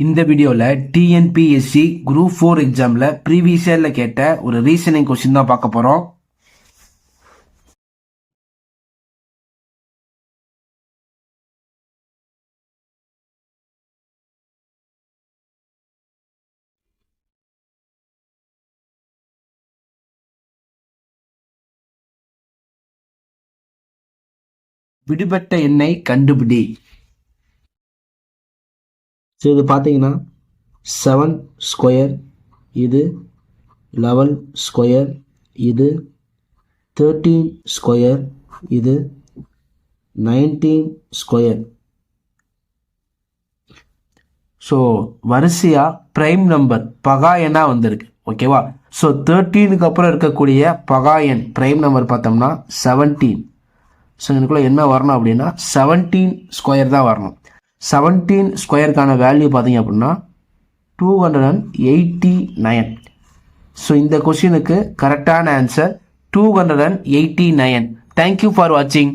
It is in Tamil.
இந்த வீடியோவில் டிஎன்பிஎஸ்சி குரூப் ஃபோர் எக்ஸாமில் ப்ரீவியஸ் இயரில் கேட்ட ஒரு ரீசனிங் கொஸ்டின் தான் பார்க்க போகிறோம் விடுபட்ட எண்ணெய் கண்டுபிடி. ஸோ இது பார்த்தீங்கன்னா செவன் ஸ்கொயர் இது லெவன் ஸ்கொயர் இது தேர்ட்டீன் ஸ்கொயர் இது நைன்டீன் ஸ்கொயர் ஸோ வரிசையாக ப்ரைம் நம்பர் பகா வந்திருக்கு. ஓகேவா ஸோ தேர்ட்டீனுக்கு அப்புறம் இருக்கக்கூடிய பகா எண் ப்ரைம் நம்பர் பார்த்தோம்னா செவன்டீன் ஸோ எனக்குள்ளே என்ன வரணும் அப்படின்னா செவன்டீன் ஸ்கொயர் தான் வரணும். செவன்டீன் ஸ்கொயருக்கான வேல்யூ பார்த்தீங்க அப்படின்னா two hundred and eighty nine so இந்த கொஷினுக்கு கரெக்டான answer two hundred and eighty nine thank you for வாட்சிங்